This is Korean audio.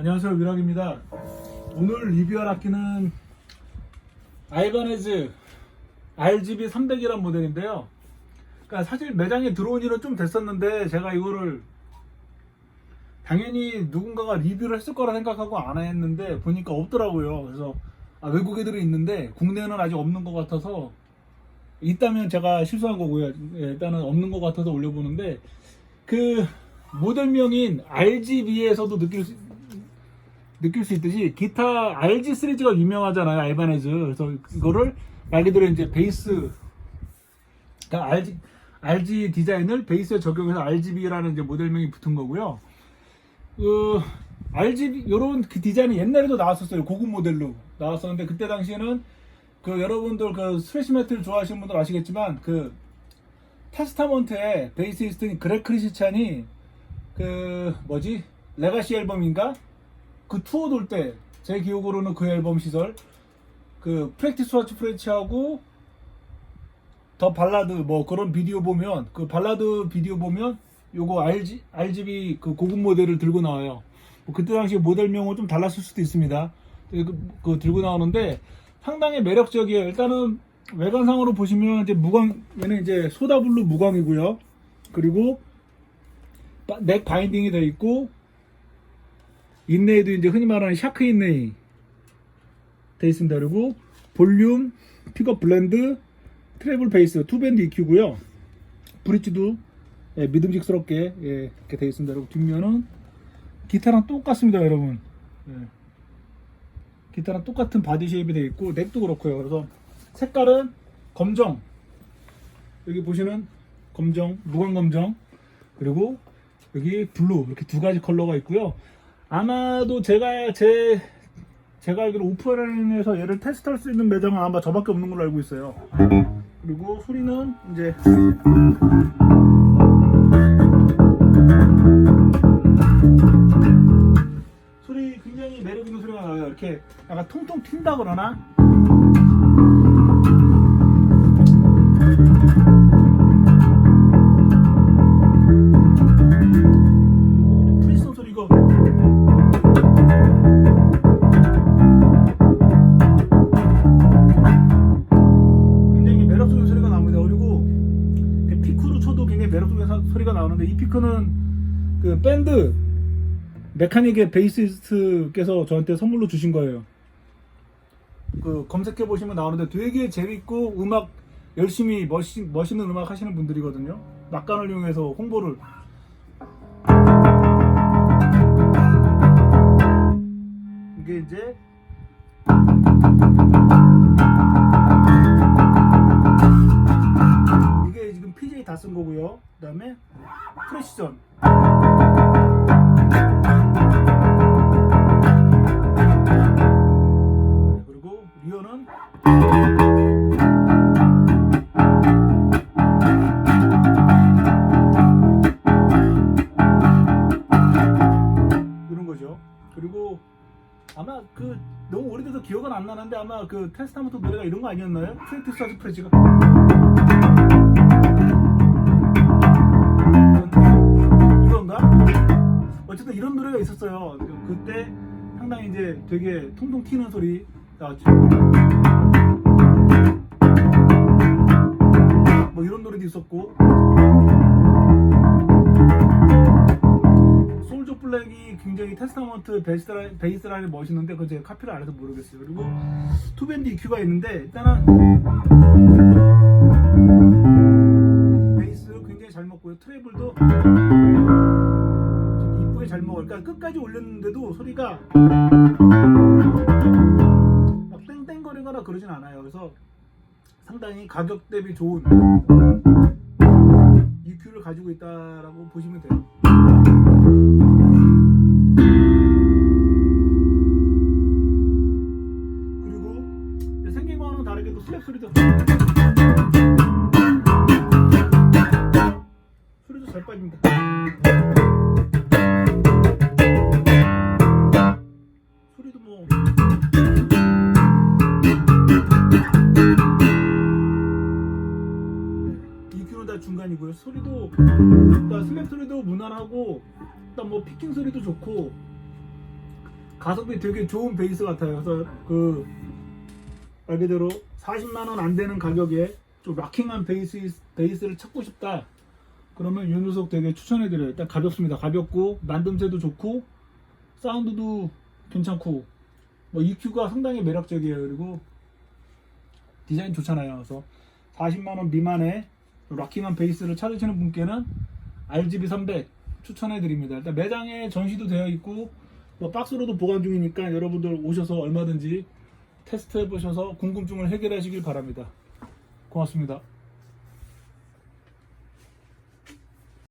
안녕하세요 위락입니다. 오늘 리뷰할 악기는 아이바네즈 RGB 300이란 모델인데요. 그러니까 사실 매장에 들어온 지는 좀 됐었는데 제가 이거를 당연히 누군가가 리뷰를 했을 거라 생각하고 안 했는데 보니까 없더라고요. 그래서 아, 외국 애들이 있는데 국내에는 아직 없는 것 같아서 있다면 제가 실수한 거고요. 예, 일단은 없는 것 같아서 올려보는데 그 모델명인 RGB에서도 느낄 수, 느낄 수 있듯이 기타 RG 시리즈가 유명하잖아요 알바네즈. 그래서 이거를 말 그대로 이제 베이스 그러니까 RG, RG 디자인을 베이스에 적용해서 RGB라는 이제 모델명이 붙은 거고요. 그 RGB 요런 그 디자인이 옛날에도 나왔었어요 고급 모델로 나왔었는데 그때 당시에는 그 여러분들 그 스트레시 메틀 좋아하시는 분들 아시겠지만 그 테스타먼트의 베이시스트인 그렉 크리스찬이 그 뭐지? 레가시 앨범인가 그 투어 돌 때 제 기억으로는 그 앨범 시절 그 프랙티스 와츠 프레치하고 더 발라드 뭐 그런 비디오 보면 그 발라드 비디오 보면 요거 RG, RGB 그 고급 모델을 들고 나와요. 뭐 그때 당시 모델명은 좀 달랐을 수도 있습니다. 그, 그 들고 나오는데 상당히 매력적이에요. 일단은 외관상으로 보시면 이제 무광 얘는 이제 소다블루 무광이고요. 그리고 바- 넥 바인딩이 되어 있고 인레이도 이제 흔히 말하는 샤크 인레이 되어 있습니다. 그리고 볼륨, 픽업 블렌드, 트래블 베이스, 투 밴드 EQ고요. 브릿지도 예, 믿음직스럽게 예, 이렇게 되어 있습니다. 그리고 뒷면은 기타랑 똑같습니다, 여러분. 예. 기타랑 똑같은 바디 쉐입이 되어 있고 넥도 그렇고요. 그래서 색깔은 검정. 여기 보시는 검정, 무광 검정. 그리고 여기 블루 이렇게 두 가지 컬러가 있고요. 아마도 제가 제 제가 알기로 오프라인에서 얘를 테스트할 수 있는 매장은 아마 저밖에 없는 걸로 알고 있어요. 그리고 소리는 이제 소리 굉장히 매력 있는 소리가 나요. 이렇게 약간 통통 튄다 그러나 매력적인 사- 소리가 나오는데 이 피크는 그 밴드 메카닉의 베이시스트께서 저한테 선물로 주신 거예요. 그 검색해 보시면 나오는데 되게 재밌고 음악 열심히 멋있, 멋있는 음악 하시는 분들이거든요. 막간을 이용해서 홍보를 이게 이제 PJ 다쓴 거고요. 그 다음에 프레시전 네, 그리고 리어는 이런 거죠. 그리고 아마 그 너무 오래돼서 기억은 안 나는데 아마 그 테스타먼트 노래가 이런 거 아니었나요? 프레티스 아즈 프레지가? 어쨌든 이런 노래가 있었어요. 그- 그때 상당히 이제 되게 통통 튀는 소리 나왔죠. 뭐 이런 노래도 있었고 솔조 블랙이 굉장히 테스타먼트 베이스 라인, 베이스 라인이 멋있는데 그건 제가 카피를 안 해서 모르겠어요. 그리고 투밴드 EQ가 있는데 일단은 베이스 굉장히 잘 먹고요. 트래블도. 그러니까 끝까지 올렸는데도 소리가 막 땡땡거리거나 그러진 않아요. 그래서 상당히 가격 대비 좋은 EQ를 가지고 있다라고 보시면 돼요. 그러니까 슬랩 소리도 무난하고 일단 뭐 피킹 소리도 좋고 가성비 되게 좋은 베이스 같아요. 그래서 그말 그대로 40만 원 안 되는 가격에 좀 락킹한 베이스 베이스를 찾고 싶다. 그러면 이 녀석 되게 추천해드려요. 일단 가볍습니다. 가볍고 만듦새도 좋고 사운드도 괜찮고 뭐 EQ가 상당히 매력적이에요. 그리고 디자인 좋잖아요. 그래서 40만 원 미만의 락킹한 베이스를 찾으시는 분께는 RGB 300 추천해 드립니다. 일단 매장에 전시도 되어 있고 뭐 박스로도 보관 중이니까 여러분들 오셔서 얼마든지 테스트 해 보셔서 궁금증을 해결하시길 바랍니다. 고맙습니다.